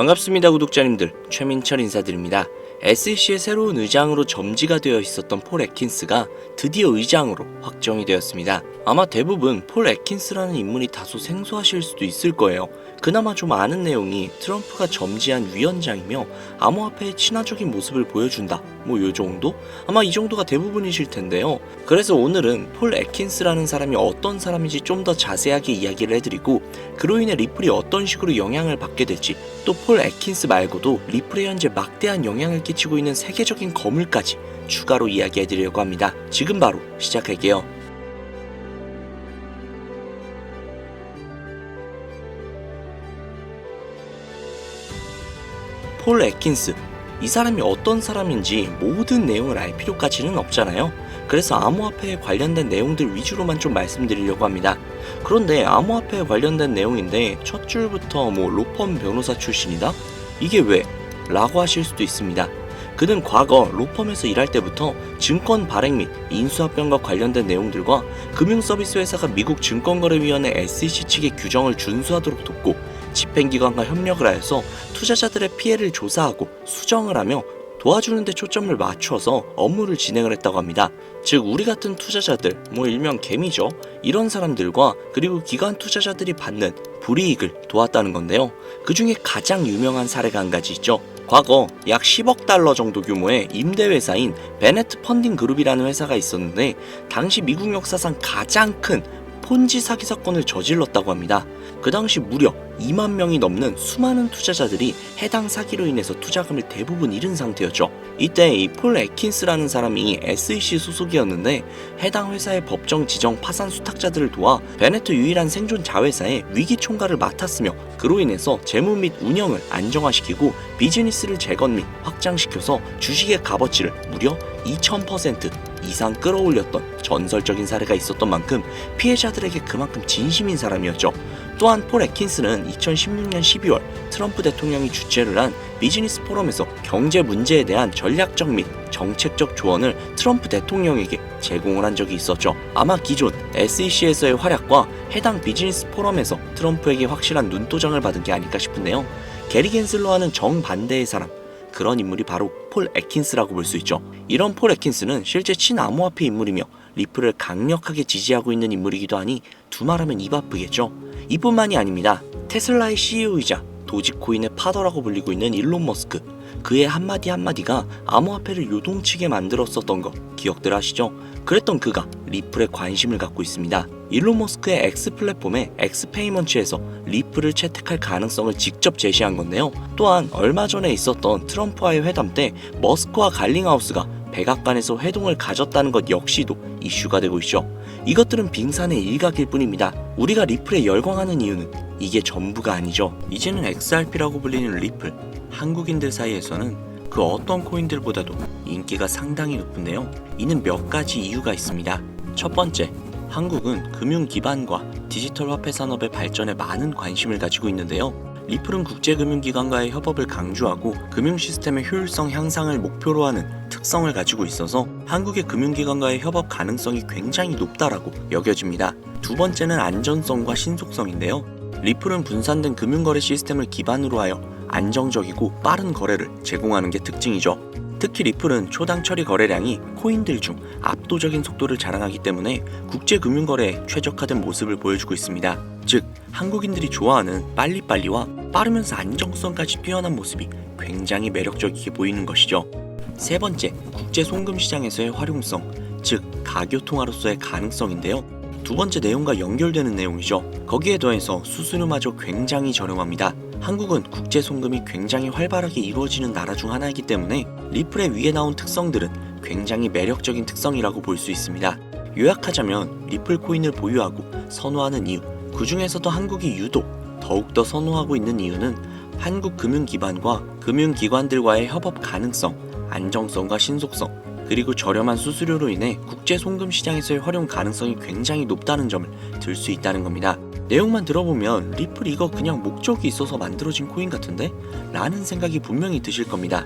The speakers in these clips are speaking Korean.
반갑습니다 구독자님들. 최민철 인사드립니다 SEC의 새로운 의장으로 점지가 되어 있었던 폴 애킨스가 드디어 의장으로 확정이 되었습니다. 아마 대부분 폴 애킨스라는 인물이 다소 생소하실 수도 있을 거예요. 그나마 좀 아는 내용이 트럼프가 점지한 위원장이며 암호화폐의 친화적인 모습을 보여준다. 뭐 요 정도? 아마 이 정도가 대부분이실 텐데요. 그래서 오늘은 폴 애킨스라는 사람이 어떤 사람인지 좀 더 자세하게 이야기를 해드리고 그로 인해 리플이 어떤 식으로 영향을 받게 될지 또 폴 애킨스 말고도 리플에 현재 막대한 영향을 끼치고 있는 세계적인 거물까지 추가로 이야기해 드리려고 합니다. 지금 바로 시작할게요. 폴 애킨스 이 사람이 어떤 사람인지 모든 내용을 알 필요까지는 없잖아요. 그래서 암호화폐에 관련된 내용들 위주로만 좀 말씀드리려고 합니다. 그런데 암호화폐에 관련된 내용인데 첫 줄부터 뭐 로펌 변호사 출신이다? 이게 왜? 라고 하실 수도 있습니다. 그는 과거 로펌에서 일할 때부터 증권 발행 및 인수합병과 관련된 내용들과 금융서비스 회사가 미국 증권거래위원회 SEC 측의 규정을 준수하도록 돕고 집행기관과 협력을 하여서 투자자들의 피해를 조사하고 수정을 하며 도와주는 데 초점을 맞춰서 업무를 진행을 했다고 합니다. 즉 우리 같은 투자자들, 뭐 일명 개미죠. 이런 사람들과 그리고 기관 투자자들이 받는 불이익을 도왔다는 건데요. 그 중에 가장 유명한 사례가 한 가지 있죠. 과거 약 10억 달러 정도 규모의 임대 회사인 베네트 펀딩 그룹이라는 회사가 있었는데 당시 미국 역사상 가장 큰 폰지 사기 사건을 저질렀다고 합니다. 그 당시 무려 2만 명이 넘는 수많은 투자자들이 해당 사기로 인해서 투자금을 대부분 잃은 상태였죠. 이때 이폴 애킨스라는 사람이 SEC 소속이었는데 해당 회사의 법정 지정 파산 수탁자들을 도와 베네트 유일한 생존 자회사의 위기 총괄을 맡았으며 그로 인해서 재무 및 운영을 안정화시키고 비즈니스를 재건 및 확장시켜서 주식의 값어치를 무려 2000% 이상 끌어올렸던 전설적인 사례가 있었던 만큼 피해자들에게 그만큼 진심인 사람이었죠. 또한 폴 애킨스는 2016년 12월 트럼프 대통령이 주최를 한 비즈니스 포럼에서 경제 문제에 대한 전략적 및 정책적 조언을 트럼프 대통령에게 제공을 한 적이 있었죠. 아마 기존 SEC에서의 활약과 해당 비즈니스 포럼에서 트럼프에게 확실한 눈도장을 받은 게 아닐까 싶은데요. 게리 겐슬러와는 정반대의 사람, 그런 인물이 바로 폴 애킨스라고 볼 수 있죠. 이런 폴 애킨스는 실제 친암호화폐 인물이며 리플을 강력하게 지지하고 있는 인물이기도 하니 두말하면 입 아프겠죠. 이뿐만이 아닙니다. 테슬라의 CEO이자 도지코인의 파더라고 불리고 있는 일론 머스크. 그의 한마디 한마디가 암호화폐를 요동치게 만들었었던 거 기억들 하시죠? 그랬던 그가 리플에 관심을 갖고 있습니다. 일론 머스크의 X 플랫폼의 X 페이먼츠에서 리플을 채택할 가능성을 직접 제시한 건데요. 또한 얼마 전에 있었던 트럼프와의 회담 때 머스크와 갈링하우스가 백악관에서 회동을 가졌다는 것 역시도 이슈가 되고 있죠. 이것들은 빙산의 일각일 뿐입니다. 우리가 리플에 열광하는 이유는 이게 전부가 아니죠. 이제는 XRP라고 불리는 리플, 한국인들 사이에서는 그 어떤 코인들보다도 인기가 상당히 높은데요. 이는 몇 가지 이유가 있습니다. 첫 번째, 한국은 금융 기반과 디지털 화폐 산업의 발전에 많은 관심을 가지고 있는데요. 리플은 국제금융기관과의 협업을 강조하고 금융 시스템의 효율성 향상을 목표로 하는 특성을 가지고 있어서 한국의 금융기관과의 협업 가능성이 굉장히 높다라고 여겨집니다. 두 번째는 안전성과 신속성인데요. 리플은 분산된 금융거래 시스템을 기반으로 하여 안정적이고 빠른 거래를 제공하는 게 특징이죠. 특히 리플은 초당 처리 거래량이 코인들 중 압도적인 속도를 자랑하기 때문에 국제 금융 거래에 최적화된 모습을 보여주고 있습니다. 즉, 한국인들이 좋아하는 빨리빨리와 빠르면서 안정성까지 뛰어난 모습이 굉장히 매력적이게 보이는 것이죠. 세 번째, 국제 송금 시장에서의 활용성, 즉 가교통화로서의 가능성인데요. 두 번째 내용과 연결되는 내용이죠. 거기에 더해서 수수료마저 굉장히 저렴합니다. 한국은 국제 송금이 굉장히 활발하게 이루어지는 나라 중 하나이기 때문에 리플의 위에 나온 특성들은 굉장히 매력적인 특성이라고 볼 수 있습니다. 요약하자면 리플 코인을 보유하고 선호하는 이유, 그 중에서도 한국이 유독 더욱더 선호하고 있는 이유는 한국 금융기관과 금융기관들과의 협업 가능성, 안정성과 신속성, 그리고 저렴한 수수료로 인해 국제 송금 시장에서의 활용 가능성이 굉장히 높다는 점을 들 수 있다는 겁니다. 내용만 들어보면 리플 이거 그냥 목적이 있어서 만들어진 코인 같은데? 라는 생각이 분명히 드실 겁니다.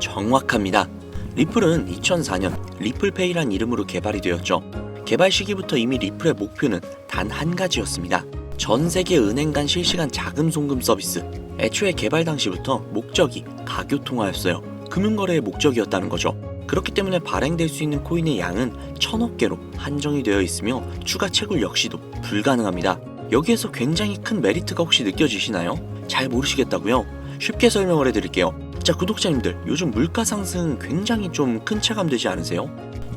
정확합니다. 리플은 2004년 리플페이란 이름으로 개발이 되었죠. 개발 시기부터 이미 리플의 목표는 단 한 가지였습니다. 전 세계 은행 간 실시간 자금 송금 서비스. 애초에 개발 당시부터 목적이 가교 통화였어요. 금융거래의 목적이었다는 거죠. 그렇기 때문에 발행될 수 있는 코인의 양은 천억 개로 한정이 되어 있으며 추가 채굴 역시도 불가능합니다. 여기에서 굉장히 큰 메리트가 혹시 느껴지시나요? 잘 모르시겠다고요? 쉽게 설명을 해드릴게요. 자, 구독자님들, 요즘 물가 상승 굉장히 좀 큰 체감되지 않으세요?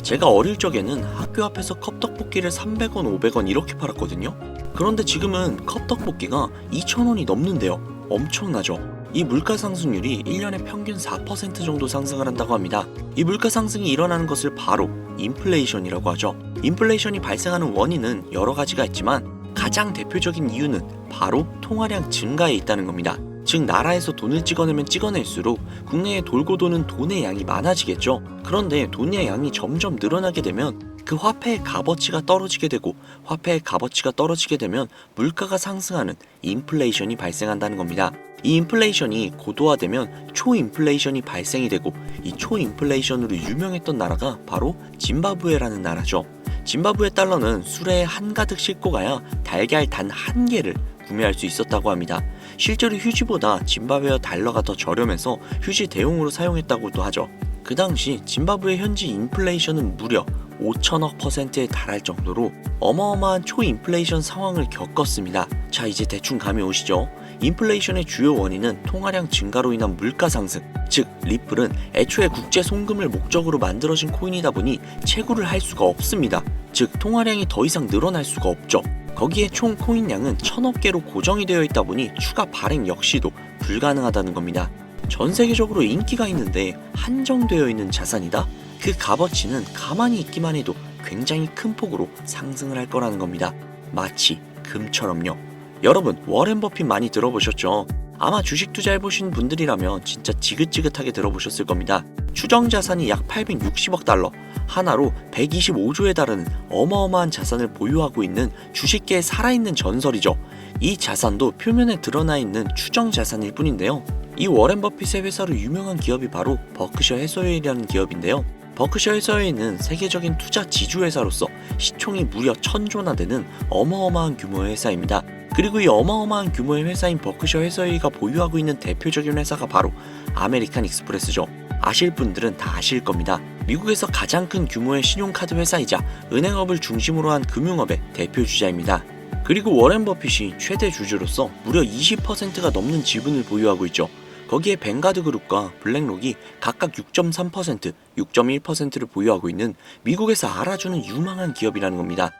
제가 어릴 적에는 학교 앞에서 컵떡볶이를 300원, 500원 이렇게 팔았거든요. 그런데 지금은 컵떡볶이가 2,000원이 넘는데요. 엄청나죠? 이 물가 상승률이 1년에 평균 4% 정도 상승을 한다고 합니다. 이 물가 상승이 일어나는 것을 바로 인플레이션이라고 하죠. 인플레이션이 발생하는 원인은 여러 가지가 있지만 가장 대표적인 이유는 바로 통화량 증가에 있다는 겁니다. 즉 나라에서 돈을 찍어내면 찍어낼수록 국내에 돌고 도는 돈의 양이 많아지겠죠. 그런데 돈의 양이 점점 늘어나게 되면 그 화폐의 값어치가 떨어지게 되고 화폐의 값어치가 떨어지게 되면 물가가 상승하는 인플레이션이 발생한다는 겁니다. 이 인플레이션이 고도화되면 초인플레이션이 발생이 되고 이 초인플레이션으로 유명했던 나라가 바로 짐바브웨라는 나라죠. 짐바브웨 달러는 수레에 한가득 싣고 가야 달걀 단 한 개를 구매할 수 있었다고 합니다. 실제로 휴지보다 짐바브웨어 달러가 더 저렴해서 휴지 대용으로 사용했다고도 하죠. 그 당시 짐바브웨 현지 인플레이션은 무려 5천억 퍼센트에 달할 정도로 어마어마한 초인플레이션 상황을 겪었습니다. 자, 이제 대충 감이 오시죠? 인플레이션의 주요 원인은 통화량 증가로 인한 물가 상승, 즉 리플은 애초에 국제 송금을 목적으로 만들어진 코인이다 보니 채굴을 할 수가 없습니다. 즉 통화량이 더 이상 늘어날 수가 없죠. 거기에 총 코인량은 천억 개로 고정이 되어 있다 보니 추가 발행 역시도 불가능하다는 겁니다. 전 세계적으로 인기가 있는데 한정되어 있는 자산이다? 그 값어치는 가만히 있기만 해도 굉장히 큰 폭으로 상승을 할 거라는 겁니다. 마치 금처럼요. 여러분, 워렌 버핏 많이 들어보셨죠? 아마 주식 투자해보신 분들이라면 진짜 지긋지긋하게 들어보셨을 겁니다. 추정 자산이 약 860억 달러, 하나로 125조에 달하는 어마어마한 자산을 보유하고 있는 주식계의 살아있는 전설이죠. 이 자산도 표면에 드러나 있는 추정 자산일 뿐인데요. 이 워렌 버핏의 회사로 유명한 기업이 바로 버크셔 해서웨이라는 기업인데요. 버크셔 해서웨이는 세계적인 투자 지주회사로서 시총이 무려 천조나 되는 어마어마한 규모의 회사입니다. 그리고 이 어마어마한 규모의 회사인 버크셔 해서웨이가 보유하고 있는 대표적인 회사가 바로 아메리칸 익스프레스죠. 아실 분들은 다 아실 겁니다. 미국에서 가장 큰 규모의 신용카드 회사이자 은행업을 중심으로 한 금융업의 대표 주자입니다. 그리고 워렌 버핏이 최대 주주로서 무려 20%가 넘는 지분을 보유하고 있죠. 거기에 뱅가드 그룹과 블랙록이 각각 6.3%, 6.1%를 보유하고 있는 미국에서 알아주는 유망한 기업이라는 겁니다.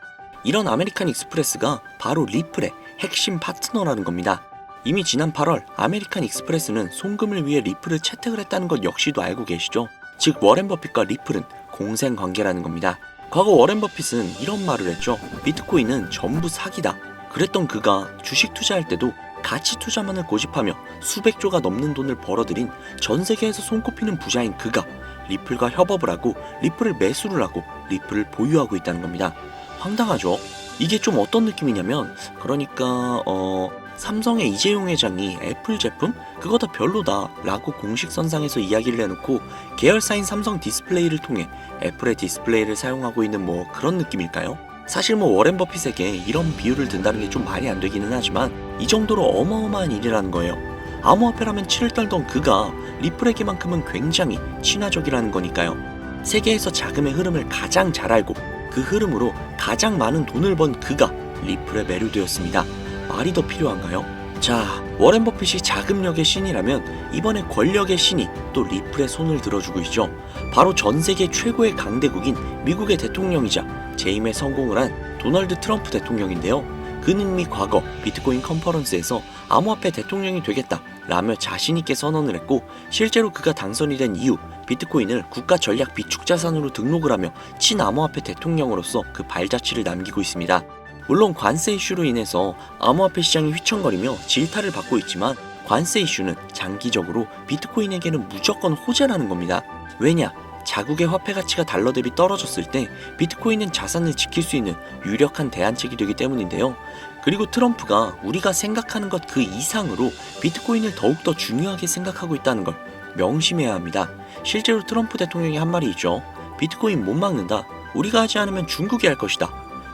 이런 아메리칸 익스프레스가 바로 리플의 핵심 파트너라는 겁니다. 이미 지난 8월 아메리칸 익스프레스는 송금을 위해 리플을 채택을 했다는 것 역시도 알고 계시죠? 즉 워렌 버핏과 리플은 공생 관계라는 겁니다. 과거 워렌 버핏은 이런 말을 했죠. 비트코인은 전부 사기다. 그랬던 그가 주식 투자할 때도 가치 투자만을 고집하며 수백조가 넘는 돈을 벌어들인 전 세계에서 손꼽히는 부자인 그가 리플과 협업을 하고 리플을 매수를 하고 리플을 보유하고 있다는 겁니다. 황당하죠? 이게 좀 어떤 느낌이냐면 그러니까 어 삼성의 이재용 회장이 애플 제품 그거 다 별로다 라고 공식 선상에서 이야기를 해놓고 계열사인 삼성 디스플레이를 통해 애플의 디스플레이를 사용하고 있는 뭐 그런 느낌일까요? 사실 뭐 워렌 버핏에게 이런 비유를 든다는 게 좀 말이 안 되기는 하지만 이 정도로 어마어마한 일이라는 거예요. 암호화폐라면 치를 떨던 그가 리플에게만큼은 굉장히 친화적이라는 거니까요. 세계에서 자금의 흐름을 가장 잘 알고 그 흐름으로 가장 많은 돈을 번 그가 리플에 매료되었습니다. 말이 더 필요한가요? 자, 워렌 버핏이 자금력의 신이라면 이번에 권력의 신이 또 리플의 손을 들어주고 있죠. 바로 전 세계 최고의 강대국인 미국의 대통령이자 재임에 성공을 한 도널드 트럼프 대통령인데요. 그는 이미 과거 비트코인 컨퍼런스에서 암호화폐 대통령이 되겠다 라며 자신있게 선언을 했고 실제로 그가 당선이 된 이후 비트코인을 국가 전략 비축 자산으로 등록을 하며 친암호화폐 대통령으로서 그 발자취를 남기고 있습니다. 물론 관세 이슈로 인해서 암호화폐 시장이 휘청거리며 질타를 받고 있지만 관세 이슈는 장기적으로 비트코인에게는 무조건 호재라는 겁니다. 왜냐? 자국의 화폐 가치가 달러 대비 떨어졌을 때 비트코인은 자산을 지킬 수 있는 유력한 대안책이 되기 때문인데요. 그리고 트럼프가 우리가 생각하는 것 그 이상으로 비트코인을 더욱더 중요하게 생각하고 있다는 걸 명심해야 합니다. 실제로 트럼프 대통령이 한 말이 있죠. 비트코인 못 막는다. 우리가 하지 않으면 중국이 할 것이다.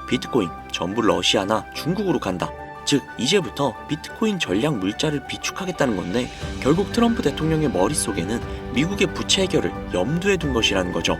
비트코인 전부 러시아나 중국으로 간다. 즉 이제부터 비트코인 전략 물자를 비축하겠다는 건데 결국 트럼프 대통령의 머릿속에는 미국의 부채 해결을 염두에 둔 것이라는 거죠.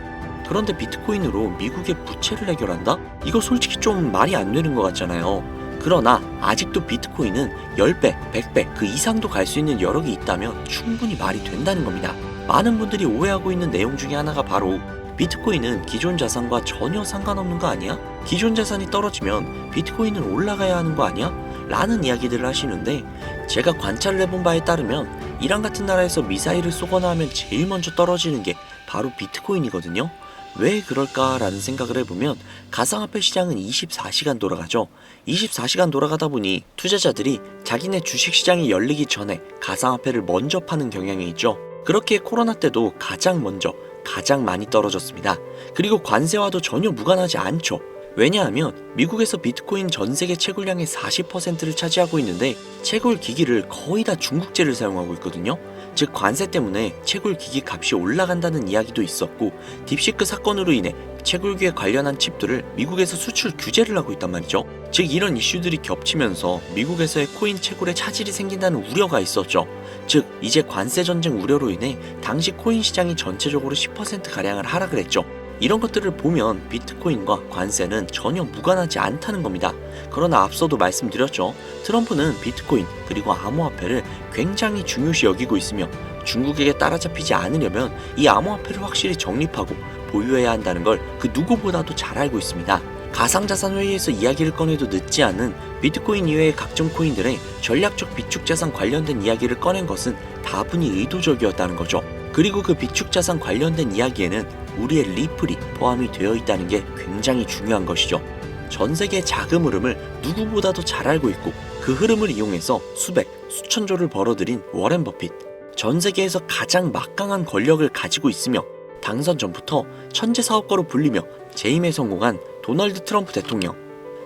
그런데 비트코인으로 미국의 부채를 해결한다? 이거 솔직히 좀 말이 안 되는 것 같잖아요. 그러나 아직도 비트코인은 10배, 100배 그 이상도 갈 수 있는 여력이 있다면 충분히 말이 된다는 겁니다. 많은 분들이 오해하고 있는 내용 중에 하나가 바로 비트코인은 기존 자산과 전혀 상관없는 거 아니야? 기존 자산이 떨어지면 비트코인은 올라가야 하는 거 아니야? 라는 이야기들을 하시는데 제가 관찰을 해본 바에 따르면 이란 같은 나라에서 미사일을 쏘거나 하면 제일 먼저 떨어지는 게 바로 비트코인이거든요. 왜 그럴까라는 생각을 해보면 가상화폐 시장은 24시간 돌아가죠. 24시간 돌아가다 보니 투자자들이 자기네 주식 시장이 열리기 전에 가상화폐를 먼저 파는 경향이 있죠. 그렇게 코로나 때도 가장 먼저 가장 많이 떨어졌습니다. 그리고 관세와도 전혀 무관하지 않죠. 왜냐하면 미국에서 비트코인 전 세계 채굴량의 40%를 차지하고 있는데 채굴 기기를 거의 다 중국제를 사용하고 있거든요. 즉 관세 때문에 채굴 기기 값이 올라간다는 이야기도 있었고 딥시크 사건으로 인해 채굴기에 관련한 칩들을 미국에서 수출 규제를 하고 있단 말이죠. 즉 이런 이슈들이 겹치면서 미국에서의 코인 채굴에 차질이 생긴다는 우려가 있었죠. 즉 이제 관세 전쟁 우려로 인해 당시 코인 시장이 전체적으로 10% 가량을 하락을 했죠. 이런 것들을 보면 비트코인과 관세는 전혀 무관하지 않다는 겁니다. 그러나 앞서도 말씀드렸죠. 트럼프는 비트코인 그리고 암호화폐를 굉장히 중요시 여기고 있으며 중국에게 따라잡히지 않으려면 이 암호화폐를 확실히 정립하고 보유해야 한다는 걸 그 누구보다도 잘 알고 있습니다. 가상자산 회의에서 이야기를 꺼내도 늦지 않은 비트코인 이외의 각종 코인들의 전략적 비축자산 관련된 이야기를 꺼낸 것은 다분히 의도적이었다는 거죠. 그리고 그 비축자산 관련된 이야기에는 우리의 리플이 포함이 되어 있다는 게 굉장히 중요한 것이죠. 전 세계 자금 흐름을 누구보다도 잘 알고 있고 그 흐름을 이용해서 수백, 수천조를 벌어들인 워렌 버핏. 전 세계에서 가장 막강한 권력을 가지고 있으며 당선 전부터 천재 사업가로 불리며 재임에 성공한 도널드 트럼프 대통령.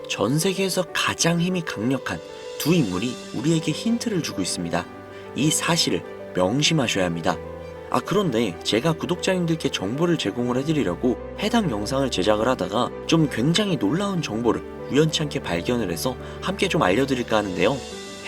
전 세계에서 가장 힘이 강력한 두 인물이 우리에게 힌트를 주고 있습니다. 이 사실을 명심하셔야 합니다. 아 그런데 제가 구독자님들께 정보를 제공을 해드리려고 해당 영상을 제작을 하다가 좀 굉장히 놀라운 정보를 우연치않게 발견을 해서 함께 좀 알려드릴까 하는데요.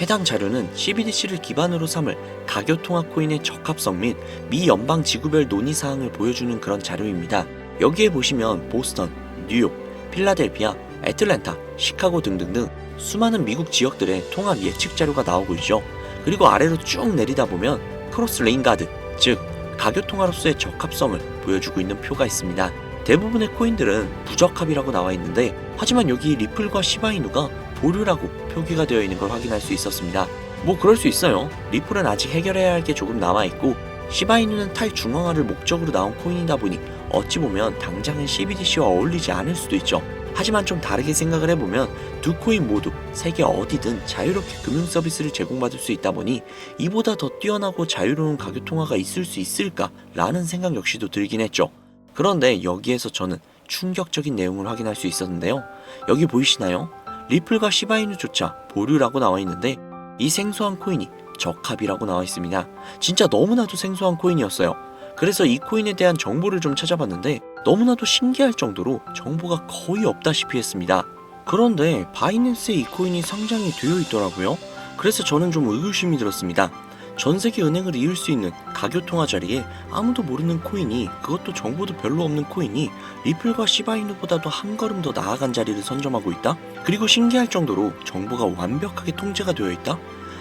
해당 자료는 CBDC를 기반으로 삼을 가교통화 코인의 적합성 및 미 연방 지구별 논의 사항을 보여주는 그런 자료입니다. 여기에 보시면 보스턴, 뉴욕, 필라델피아, 애틀랜타, 시카고 등등등 수많은 미국 지역들의 통합 예측 자료가 나오고 있죠. 그리고 아래로 쭉 내리다 보면 크로스 레인 가드, 즉 가교통화로서의 적합성을 보여주고 있는 표가 있습니다. 대부분의 코인들은 부적합이라고 나와 있는데 하지만 여기 리플과 시바이누가 보류라고 표기가 되어 있는 걸 확인할 수 있었습니다. 뭐 그럴 수 있어요. 리플은 아직 해결해야 할 게 조금 남아 있고 시바이누는 탈중앙화를 목적으로 나온 코인이다 보니 어찌 보면 당장은 CBDC와 어울리지 않을 수도 있죠. 하지만 좀 다르게 생각을 해보면 두 코인 모두 세계 어디든 자유롭게 금융 서비스를 제공받을 수 있다 보니 이보다 더 뛰어나고 자유로운 가격 통화가 있을 수 있을까라는 생각 역시도 들긴 했죠. 그런데 여기에서 저는 충격적인 내용을 확인할 수 있었는데요. 여기 보이시나요? 리플과 시바이누조차 보류라고 나와 있는데 이 생소한 코인이 적합이라고 나와 있습니다. 진짜 너무나도 생소한 코인이었어요. 그래서 이 코인에 대한 정보를 좀 찾아봤는데 너무나도 신기할 정도로 정보가 거의 없다시피 했습니다. 그런데 바이낸스에 이 코인이 상장이 되어 있더라고요. 그래서 저는 좀 의구심이 들었습니다. 전 세계 은행을 이을 수 있는 가교통화 자리에 아무도 모르는 코인이 그것도 정보도 별로 없는 코인이 리플과 시바이누보다도 한 걸음 더 나아간 자리를 선점하고 있다? 그리고 신기할 정도로 정보가 완벽하게 통제가 되어 있다?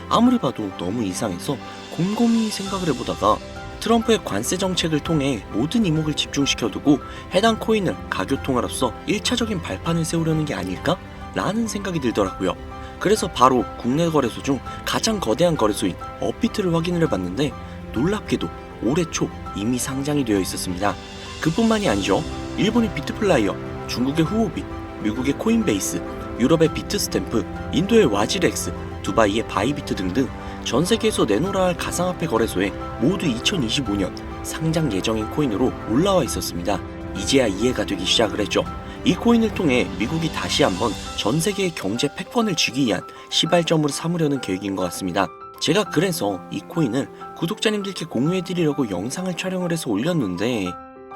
아무리 봐도 너무 이상해서 곰곰이 생각을 해보다가 트럼프의 관세 정책을 통해 모든 이목을 집중시켜두고 해당 코인을 가교 통화로서 1차적인 발판을 세우려는 게 아닐까? 라는 생각이 들더라고요. 그래서 바로 국내 거래소 중 가장 거대한 거래소인 업비트를 확인을 해봤는데 놀랍게도 올해 초 이미 상장이 되어 있었습니다. 그뿐만이 아니죠. 일본의 비트플라이어, 중국의 후오비, 미국의 코인베이스, 유럽의 비트스탬프, 인도의 와지렉스, 두바이의 바이비트 등등 전 세계에서 내놓으라 할 가상화폐 거래소에 모두 2025년 상장 예정인 코인으로 올라와 있었습니다. 이제야 이해가 되기 시작을 했죠. 이 코인을 통해 미국이 다시 한번 전 세계의 경제 패권을 쥐기 위한 시발점으로 삼으려는 계획인 것 같습니다. 제가 그래서 이 코인을 구독자님들께 공유해드리려고 영상을 촬영을 해서 올렸는데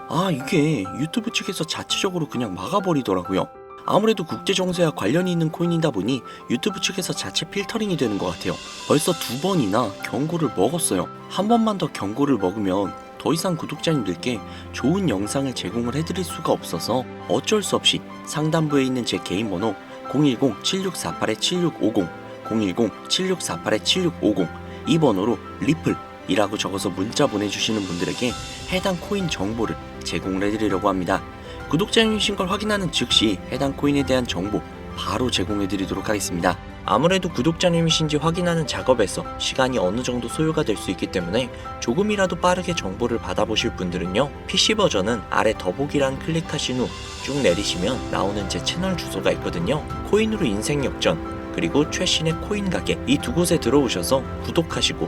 아 이게 유튜브 측에서 자체적으로 그냥 막아버리더라고요. 아무래도 국제 정세와 관련이 있는 코인이다 보니 유튜브 측에서 자체 필터링이 되는 것 같아요. 벌써 두 번이나 경고를 먹었어요. 한 번만 더 경고를 먹으면 더 이상 구독자님들께 좋은 영상을 제공을 해드릴 수가 없어서 어쩔 수 없이 상단부에 있는 제 개인 번호 010-7648-7650 010-7648-7650 이 번호로 리플 이라고 적어서 문자 보내주시는 분들에게 해당 코인 정보를 제공을 해드리려고 합니다. 구독자님이신 걸 확인하는 즉시 해당 코인에 대한 정보 바로 제공해 드리도록 하겠습니다. 아무래도 구독자님이신지 확인하는 작업에서 시간이 어느 정도 소요가 될 수 있기 때문에 조금이라도 빠르게 정보를 받아보실 분들은요 PC 버전은 아래 더보기란 클릭하신 후 쭉 내리시면 나오는 제 채널 주소가 있거든요 코인으로 인생 역전 그리고 최신의 코인 가게 이 두 곳에 들어오셔서 구독하시고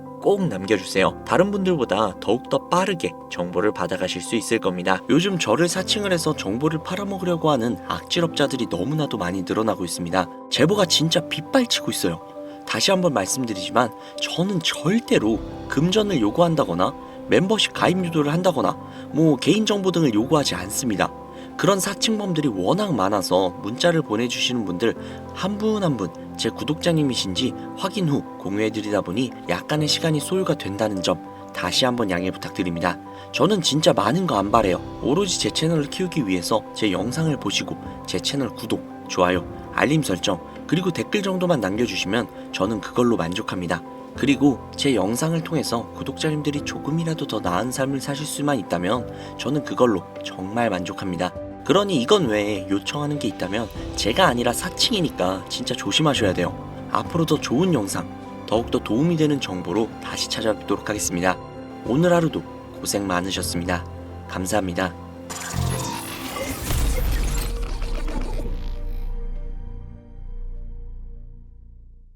꼭 남겨주세요. 다른 분들보다 더욱더 빠르게 정보를 받아가실 수 있을 겁니다. 요즘 저를 사칭을 해서 정보를 팔아먹으려고 하는 악질업자들이 너무나도 많이 늘어나고 있습니다. 제보가 진짜 빗발치고 있어요. 다시 한번 말씀드리지만 저는 절대로 금전을 요구한다거나 멤버십 가입 유도를 한다거나 뭐 개인정보 등을 요구하지 않습니다. 그런 사칭범들이 워낙 많아서 문자를 보내주시는 분들 한 분 한 분 제 구독자님이신지 확인 후 공유해드리다 보니 약간의 시간이 소요가 된다는 점 다시 한번 양해 부탁드립니다. 저는 진짜 많은 거 안 바래요. 오로지 제 채널을 키우기 위해서 제 영상을 보시고 제 채널 구독, 좋아요, 알림 설정, 그리고 댓글 정도만 남겨주시면 저는 그걸로 만족합니다. 그리고 제 영상을 통해서 구독자님들이 조금이라도 더 나은 삶을 사실 수만 있다면 저는 그걸로 정말 만족합니다. 그러니 이건 외에 요청하는 게 있다면 제가 아니라 사칭이니까 진짜 조심하셔야 돼요. 앞으로 더 좋은 영상, 더욱더 도움이 되는 정보로 다시 찾아뵙도록 하겠습니다. 오늘 하루도 고생 많으셨습니다. 감사합니다.